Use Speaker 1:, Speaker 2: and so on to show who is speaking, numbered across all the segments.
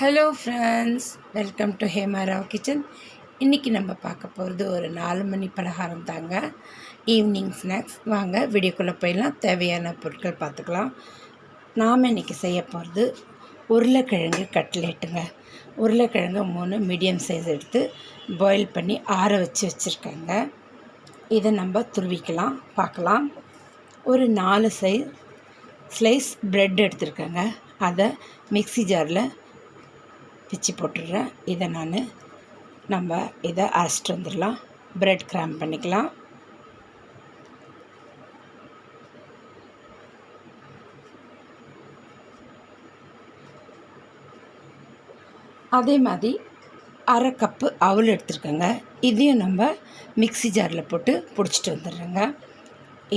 Speaker 1: Hello friends welcome to Hemarao kitchen இன்றைக்கி நம்ம பார்க்க போகிறது ஒரு நாலு மணி பலகாரம் தாங்க. ஈவினிங் ஸ்நாக்ஸ் வாங்க வீடியோக்குள்ளே போயிடலாம். தேவையான பொருட்கள் பார்த்துக்கலாம். நாம் இன்றைக்கி செய்ய போகிறது உருளைக்கிழங்கு கட்லேட்டுங்க. உருளைக்கிழங்கு மூணு மீடியம் சைஸ் எடுத்து பாயில் பண்ணி ஆற வச்சு வச்சுருக்கேங்க. இதை நம்ம துருவிக்கலாம் பார்க்கலாம். ஒரு நாலு சைஸ் ஸ்லைஸ் ப்ரெட் எடுத்திருக்கேங்க. அதை மிக்ஸி ஜாரில் பிச்சு போட்டுடுறேன். இதை நான் நம்ம இதை அரைச்சிட்டு வந்துடலாம். ப்ரெட் கிராம் பண்ணிக்கலாம். அதே மாதிரி அரை கப்பு அவல் எடுத்துருக்கேங்க. இதையும் நம்ம மிக்ஸி ஜாரில் போட்டு பிடிச்சிட்டு வந்துடுறேங்க.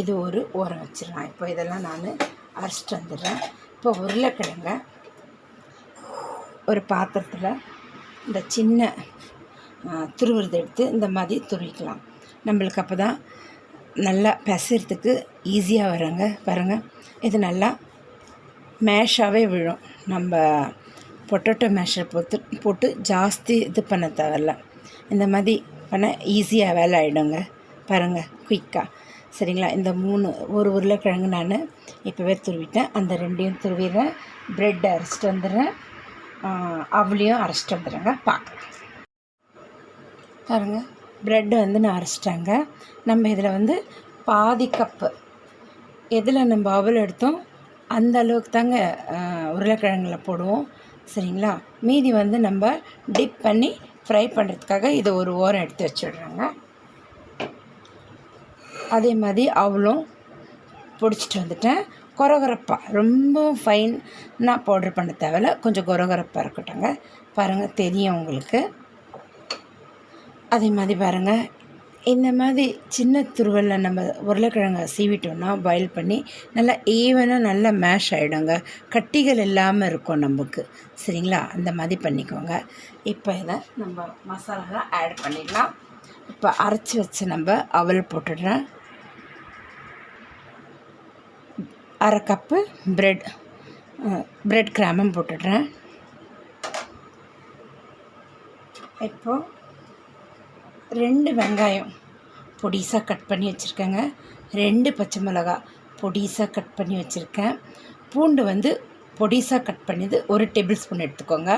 Speaker 1: இது ஒரு ஓரம் வச்சிடலாம். இப்போ இதெல்லாம் நான் அரைச்சிட்டு வந்துடுறேன். இப்போ உருளைக்கிழங்க ஒரு பாத்திரத்தில் இந்த சின்ன துருவுறதை எடுத்து இந்த மாதிரி துருவிக்கலாம். நம்மளுக்கு அப்போ தான் நல்லா பிசைறதுக்கு ஈஸியாக வருங்க பாருங்கள் இது நல்லா மேஷாகவே விழும். நம்ம பொட்டேட்டோ மேஷர் போட்டு போட்டு ஜாஸ்தி இது பண்ண தேவையில்ல. இந்த மாதிரி பண்ண ஈஸியாக வேலை ஆகிடுங்க பாருங்கள் குயிக்காக சரிங்களா? இந்த மூணு ஒரு உருளைக்கிழங்கு நான் இப்போவே துருவிட்டேன். அந்த ரெண்டையும் துருவிடுறேன். ப்ரெட் அரைச்சிட்டு வந்துடுறேன். அவளையும் அரைச்சிட்டு வந்துடுங்க பார்க்கலாம். பாருங்க ப்ரெட்டு வந்து நான் அரைச்சிட்டேங்க. நம்ம இதில் வந்து பாதி கப்பு எதில் நம்ம அவல் எடுத்தோம்? அந்த அளவுக்கு தாங்க உருளைக்கிழங்குல போடுவோம். சரிங்களா? மீதி வந்து நம்ம டிப் பண்ணி ஃப்ரை பண்ணுறதுக்காக இதை ஒரு ஓரம் எடுத்து வச்சிடுறேங்க. அதே மாதிரி அவளும் பிடிச்சிட்டு வந்துட்டேன். கொரகொரப்பாக ரொம்ப ஃபைனாக பவுட்ரு பண்ண தேவையில்ல. கொஞ்சம் கொரகொரப்பாக இருக்கட்டும்ங்க. பாருங்கள் தெரியும் உங்களுக்கு. அதே மாதிரி பாருங்கள் இந்த மாதிரி சின்ன துருவலில் நம்ம உருளைக்கிழங்கை சீவிட்டோம்னா பாயில் பண்ணி நல்லா ஈவனாக நல்லா மேஷ் ஆகிடுங்க கட்டிகள் இல்லாமல் இருக்கும் நமக்கு. சரிங்களா? அந்த மாதிரி பண்ணிக்கோங்க. இப்போ இதை நம்ம மசாலாலாம் ஆட் பண்ணிடலாம். இப்போ அரைச்சி வச்சு நம்ம அவல் போட்டுடுறேன். அரை கப்பு ப்ரெட் ப்ரெட் கிராமம் போட்டுடுறேன். இப்போது ரெண்டு வெங்காயம் பொடிசாக கட் பண்ணி வச்சுருக்கேங்க. ரெண்டு பச்சை மிளகா பொடிசாக கட் பண்ணி வச்சுருக்கேன். பூண்டு வந்து பொடிசாக கட் பண்ணியது ஒரு டேபிள் ஸ்பூன் எடுத்துக்கோங்க.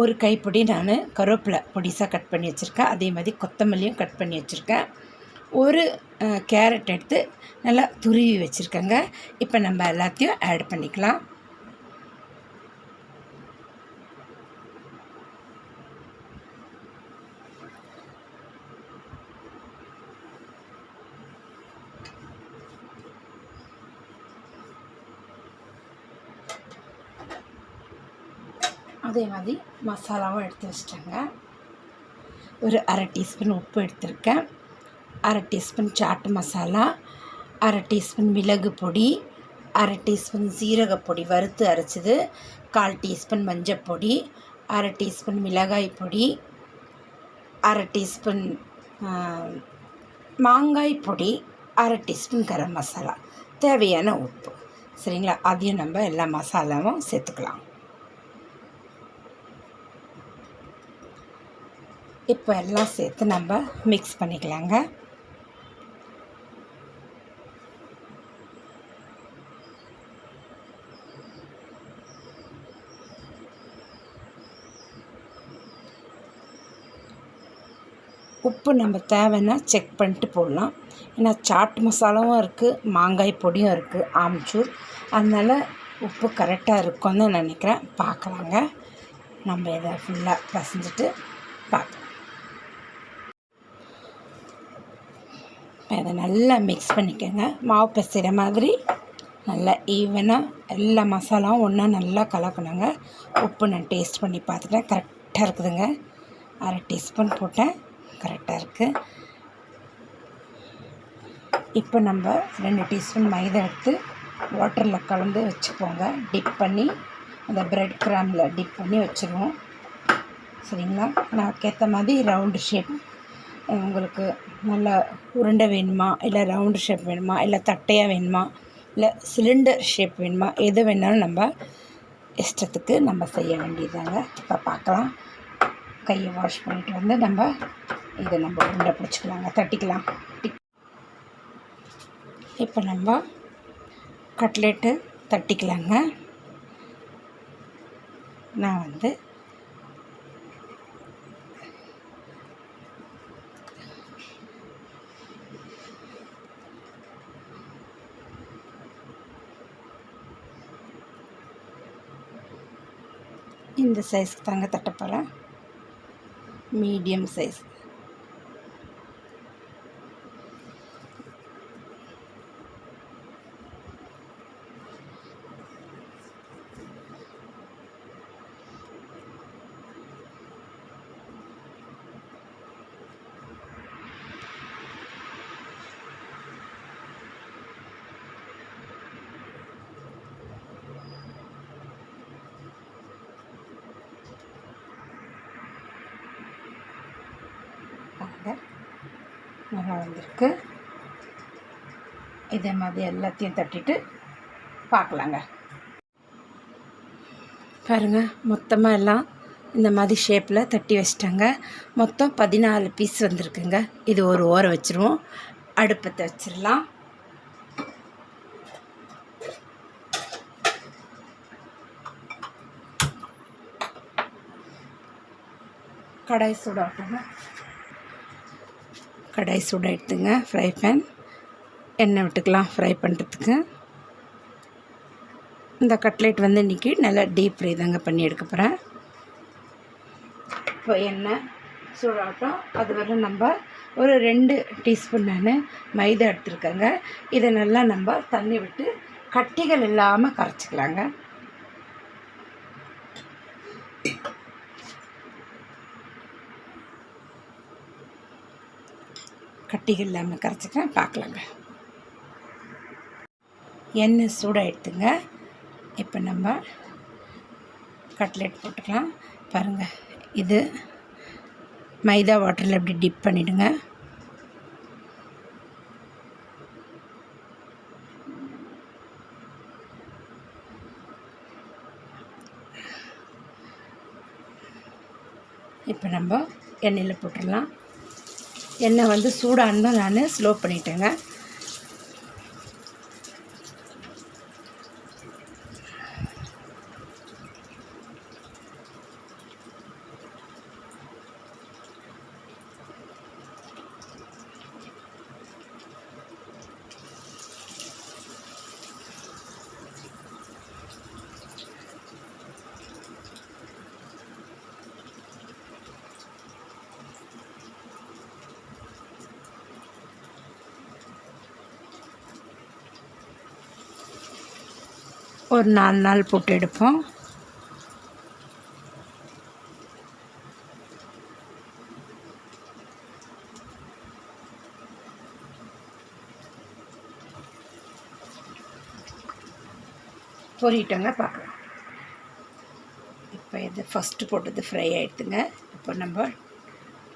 Speaker 1: ஒரு கைப்பொடி நான் கருவேப்பிலை பொடிசாக கட் பண்ணி வச்சுருக்கேன். அதே மாதிரி கொத்தமல்லியும் கட் பண்ணி வச்சுருக்கேன். ஒரு கேரட் எடுத்து நல்லா துருவி வச்சுருக்கேங்க. இப்போ நம்ம எல்லாத்தையும் ஆட் பண்ணிக்கலாம். அதே மாதிரி மசாலாவும் எடுத்து வச்சிட்டேங்க. ஒரு அரை டீஸ்பூன் உப்பு எடுத்திருக்கேன். அரை டீஸ்பூன் சாட்டு மசாலா அரை டீஸ்பூன் மிளகு பொடி அரை டீஸ்பூன் சீரகப்பொடி வறுத்து அரைச்சது கால் டீஸ்பூன் மஞ்சப்பொடி அரை டீஸ்பூன் மிளகாய் பொடி அரை டீஸ்பூன் மாங்காய் பொடி அரை டீஸ்பூன் கரம் மசாலா. தேவையான உப்பு. சரிங்களா? அதையும் நம்ம எல்லா மசாலாவும் சேர்த்துக்கலாம். இப்போ எல்லாம் சேர்த்து நம்ம மிக்ஸ் பண்ணிக்கலாங்க. உப்பு நம்ம தேவைன்னா செக் பண்ணிட்டு போடலாம். ஏன்னா சாட் மசாலாவும் இருக்குது மாங்காய் பொடியும் இருக்குது ஆம்ச்சூர். அதனால் உப்பு கரெக்டாக இருக்கும்னு நினைக்கிறேன். பார்க்கலாங்க. நம்ம இதை ஃபுல்லாக பசஞ்சிட்டு பார்க்கலாம். இப்போ அதை நல்லா மிக்ஸ் பண்ணிக்கோங்க. மாவு பிசைகிற மாதிரி நல்லா ஈவனாக எல்லா மசாலாவும் ஒன்றா நல்லா கலக்கணுங்க. உப்பு நான் டேஸ்ட் பண்ணி பார்த்துட்டேன். கரெக்டாக இருக்குதுங்க. அரை டீஸ்பூன் போட்டேன். கரெக்டாக இருக்குது இப்போ நம்ம ரெண்டு டீஸ்பூன் மைதா எடுத்து வாட்டரில் கலந்து வச்சுக்கோங்க. டிப் பண்ணி அந்த ப்ரெட் கிராமில் டிப் பண்ணி வச்சுருவோம். சரிங்களா? நான் ஏற்ற மாதிரி ரவுண்டு ஷேப் உங்களுக்கு நல்லா உருண்டை வேணுமா? இல்லை ரவுண்டு ஷேப் வேணுமா? இல்லை தட்டையாக வேணுமா? இல்லை சிலிண்டர் ஷேப் வேணுமா? எது வேணாலும் நம்ம இஷ்டத்துக்கு நம்ம செய்ய வேண்டியதாங்க இப்போ பார்க்கலாம். கையை வாஷ் பண்ணிட்டு வந்து நம்ம இதை நம்ம உருண்டை பிடிச்சிக்கலாங்க தட்டிக்கலாம். இப்போ நம்ம கட்லெட்டு தட்டிக்கலாங்க. நான் வந்து இந்த சைஸ்க்கு தாங்க தட்டப்போகிறேன் மீடியம் சைஸ் நல்லா வந்திருக்கு. இதே மாதிரி எல்லாத்தையும் தட்டிட்டு பார்க்கலாங்க. பாருங்க மொத்தமாக எல்லாம் இந்த மாதிரி ஷேப்பில் தட்டி வச்சிட்டாங்க. மொத்தம் பதினாலு பீஸ் வந்திருக்குங்க. இது ஒரு ஓரம் வச்சுருவோம். அடுப்பத்தை வச்சிடலாம் கடாய் சூடாட்டுங்க கடாய் சூடாக எடுத்துங்க ஃப்ரை பேன் எண்ணெய் விட்டுக்கலாம் ஃப்ரை பண்ணுறதுக்கு இந்த கட்லெட் வந்து இன்றைக்கி நல்லா டீப் ஃப்ரை தாங்க பண்ணி எடுக்க போகிறேன் இப்போ எண்ணெய் சூடாட்டம் அது வரை நம்ம ஒரு ரெண்டு டீஸ்பூன் நான் மைதா எடுத்துருக்கேங்க. இதை நல்லா நம்ம தண்ணி விட்டு கட்டிகள் இல்லாமல் கரைச்சிக்கலாங்க. கட்டிகள் இல்லாமல் கரைச்சிக்கிறேன் பார்க்கலாங்க எண்ணெய் சூடாக எடுத்துங்க. இப்போ நம்ம கட்லெட் போட்டுக்கலாம். பாருங்கள் இது மைதா வாட்டரில் இப்படி டிப் பண்ணிவிடுங்க இப்போ நம்ம எண்ணெயில் போட்டுடலாம். எண்ணெய் வந்து சூடானதும் நான் ஸ்லோ பண்ணிட்டேங்க. ஒரு நாலு நாள் போட்டு எடுப்போம். பொறிட்டோங்க பார்க்கலாம். இப்போ இது ஃபஸ்ட்டு போட்டது ஃப்ரை ஆகிடுதுங்க இப்போ நம்ம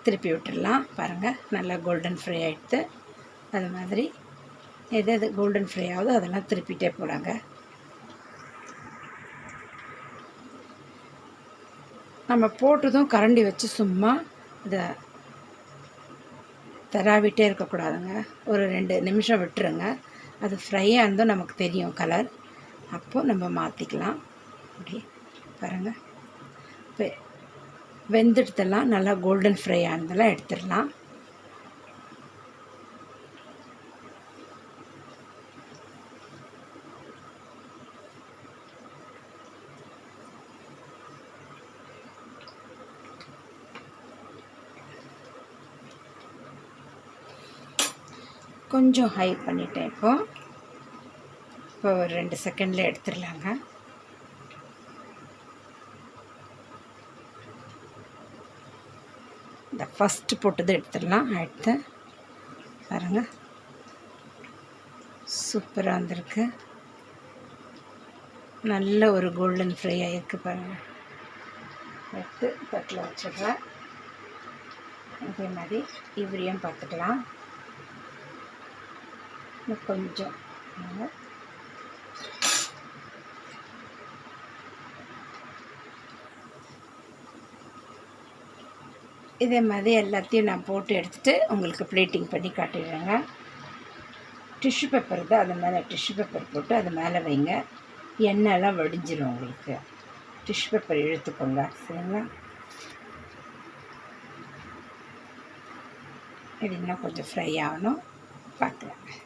Speaker 1: திருப்பி விட்டுடலாம். பாருங்கள் நல்லா கோல்டன் ஃப்ரை ஆகிடுது அது மாதிரி எது எது கோல்டன் ஃப்ரை ஆகுதோ அதெல்லாம் திருப்பிட்டே போகிறாங்க நம்ம போட்டதும் கரண்டி வச்சு சும்மா இதை தராவிட்டே இருக்கக்கூடாதுங்க. ஒரு ரெண்டு நிமிஷம் விட்டுருங்க. அது ஃப்ரையாக இருந்தும் நமக்கு தெரியும் கலர் அப்போது நம்ம மாற்றிக்கலாம் அப்படி பாருங்கள் இப்போ வெந்துடுத்தெல்லாம் நல்லா கோல்டன் ஃப்ரை ஆனதெல்லாம் எடுத்துடலாம். கொஞ்சம் ஹை பண்ணிட்டேன் இப்போ. இப்போ ஒரு ரெண்டு செகண்டில் எடுத்துடலாங்க. இந்த ஃபஸ்ட்டு போட்டது எடுத்துடலாம். அடுத்து பாருங்க. சூப்பராக வந்திருக்கு. நல்ல ஒரு கோல்டன் ஃப்ரை ஆகிருக்கு பாருங்கள் எடுத்து தட்டில் வச்சிடுறேன். அதே மாதிரி இவரையும் பார்த்துக்கலாம். இன்னும் கொஞ்சம் இதே மாதிரி எல்லாத்தையும் நான் போட்டு எடுத்துகிட்டு உங்களுக்கு ப்ளேட்டிங் பண்ணி காட்டிடுறேங்க. டிஷ்யூ பேப்பர் தான் அது மேலே டிஷ்யூ பேப்பர் போட்டு அது மேலே வைங்க. எண்ணெய்லாம் வடிஞ்சிடும் உங்களுக்கு. டிஷ்யூ பேப்பர் இழுத்துக்கோங்க. சரிங்களா? இது இன்னும் கொஞ்சம் ஃப்ரை ஆகணும். பார்க்கலாம்.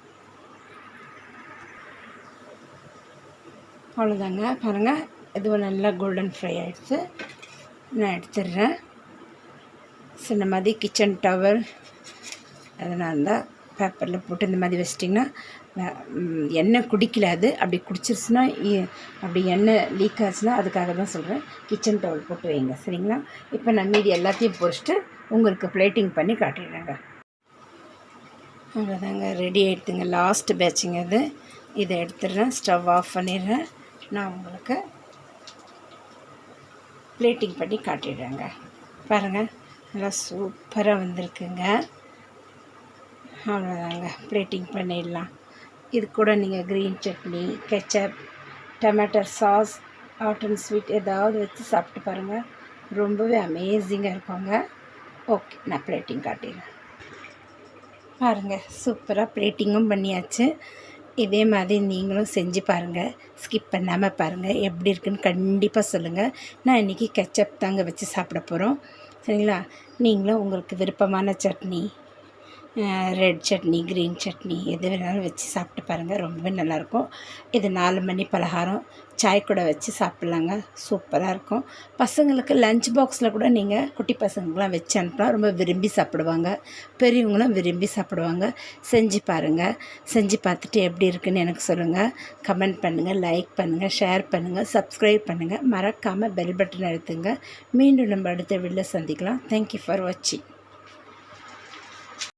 Speaker 1: அவ்வளோதாங்க. பாருங்கள் இதுவும் நல்லா கோல்டன் ஃப்ரை ஆகிடுச்சு நான் எடுத்துடுறேன். சின்ன மாதிரி கிச்சன் டவல் அதனால் இருந்தால் பேப்பரில் போட்டு இந்த மாதிரி வச்சிட்டிங்கன்னா எண்ணெய் குடிக்கல அது. அப்படி குடிச்சிருச்சுன்னா இ- அப்படி எண்ணெய் லீக் ஆச்சுன்னா அதுக்காக தான் சொல்கிறேன் கிச்சன் டவல் போட்டு வைங்க. சரிங்களா? இப்போ நான் மீதி எல்லாத்தையும் பொரிச்சிட்டு உங்களுக்கு பிளேட்டிங் பண்ணி காட்டிடுறேங்க. அவ்வளோதாங்க. ரெடி ஆகிடுதுங்க லாஸ்ட் பேட்சுங்க இது. இதை எடுத்துடுறேன். ஸ்டவ் ஆஃப் பண்ணிடுறேன். நான் உங்களுக்கு பிளேட்டிங் பண்ணி காட்டிடுறேங்க. பாருங்கள் நல்லா சூப்பராக வந்திருக்குங்க. அவ்வளோதாங்க பிளேட்டிங் பண்ணிடலாம். இது கூட நீங்கள் green chutney ketchup tomato sauce hot and sweet ஏதாவது வச்சு சாப்பிட்டு பாருங்கள் ரொம்பவே அமேசிங்காக இருக்குங்க. ஓகே நான் பிளேட்டிங் காட்டிடுறேன். பாருங்கள் சூப்பராக பிளேட்டிங்கும் பண்ணியாச்சு. இதே மாதிரி நீங்களும் செஞ்சு பாருங்கள் ஸ்கிப் பண்ணாமல் பாருங்கள் எப்படி இருக்குன்னு கண்டிப்பாக சொல்லுங்கள் நான் இன்றைக்கி கெச்சப் தாங்க வச்சு சாப்பிட போகிறோம் சரிங்களா? நீங்களும் உங்களுக்கு விருப்பமான சட்னி ரெட் சட்னி க்ரீன் சட்னி எது வேணாலும் வச்சு சாப்பிட்டு பாருங்கள் ரொம்பவே நல்லாயிருக்கும். இது நாலு மணி பலகாரம். சாய் கூட வச்சு சாப்பிட்லாங்க. சூப்பராக இருக்கும். பசங்களுக்கு லஞ்ச் பாக்ஸில் கூட நீங்கள் குட்டி பசங்களுக்குலாம் வச்சு அனுப்பலாம். ரொம்ப விரும்பி சாப்பிடுவாங்க. பெரியவங்களும் விரும்பி சாப்பிடுவாங்க. செஞ்சு பாருங்கள் செஞ்சு பார்த்துட்டு எப்படி இருக்குன்னு எனக்கு சொல்லுங்கள் கமெண்ட் பண்ணுங்கள் லைக் பண்ணுங்கள் ஷேர் பண்ணுங்கள் சப்ஸ்கிரைப் பண்ணுங்கள் மறக்காமல் பெல் பட்டன் அழுத்துங்க. மீண்டும் நம்ம அடுத்த வீடியோவில் சந்திக்கலாம். தேங்க்யூ ஃபார் வாட்சிங்